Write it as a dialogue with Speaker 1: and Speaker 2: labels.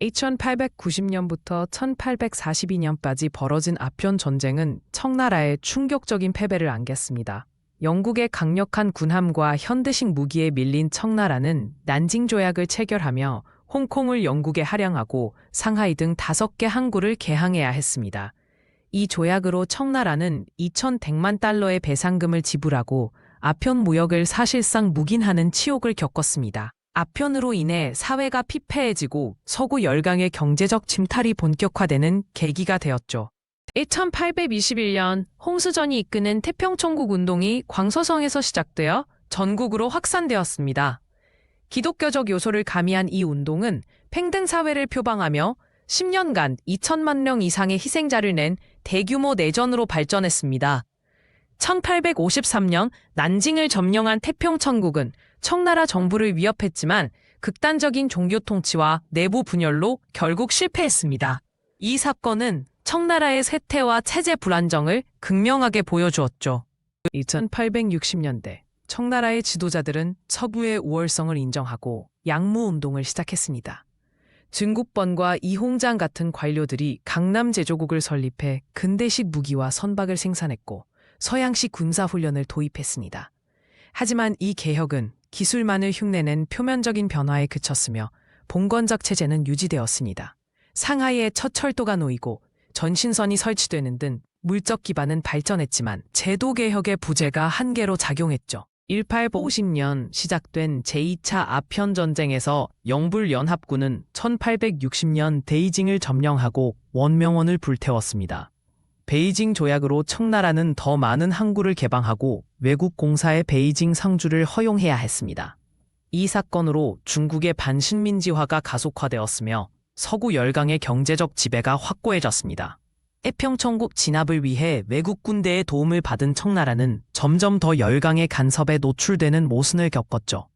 Speaker 1: 1890년부터 1842년까지 벌어진 아편 전쟁은 청나라에 충격적인 패배를 안겼습니다. 영국의 강력한 군함과 현대식 무기에 밀린 청나라는 난징 조약을 체결하며 홍콩을 영국에 할양하고 상하이 등 다섯 개 항구를 개항해야 했습니다. 이 조약으로 청나라는 2,100만 달러의 배상금을 지불하고 아편 무역을 사실상 묵인하는 치욕을 겪었습니다. 아편으로 인해 사회가 피폐해지고 서구 열강의 경제적 침탈이 본격화되는 계기가 되었죠. 1821년 홍수전이 이끄는 태평천국 운동이 광서성에서 시작되어 전국으로 확산되었습니다. 기독교적 요소를 가미한 이 운동은 팽등 사회를 표방하며 10년간 2천만 명 이상의 희생자를 낸 대규모 내전으로 발전했습니다. 1853년 난징을 점령한 태평천국은 청나라 정부를 위협했지만 극단적인 종교 통치와 내부 분열로 결국 실패했습니다. 이 사건은 청나라의 쇠퇴와 체제 불안정을 극명하게 보여주었죠. 2860년대 청나라의 지도자들은 서부의 우월성을 인정하고 양무 운동을 시작했습니다. 증국번과 이홍장 같은 관료들이 강남 제조국을 설립해 근대식 무기와 선박을 생산했고 서양식 군사훈련을 도입했습니다. 하지만 이 개혁은 기술만을 흉내낸 표면적인 변화에 그쳤으며 봉건적 체제는 유지되었습니다. 상하이에 첫 철도가 놓이고 전신선이 설치되는 등 물적 기반은 발전했지만 제도 개혁의 부재가 한계로 작용했죠. 1850년 시작된 제2차 아편 전쟁에서 영불 연합군은 1860년 베이징을 점령하고 원명원을 불태웠습니다. 베이징 조약으로 청나라는 더 많은 항구를 개방하고 외국 공사의 베이징 상주를 허용해야 했습니다. 이 사건으로 중국의 반식민지화가 가속화되었으며 서구 열강의 경제적 지배가 확고해졌습니다. 태평천국 진압을 위해 외국 군대의 도움을 받은 청나라는 점점 더 열강의 간섭에 노출되는 모순을 겪었죠.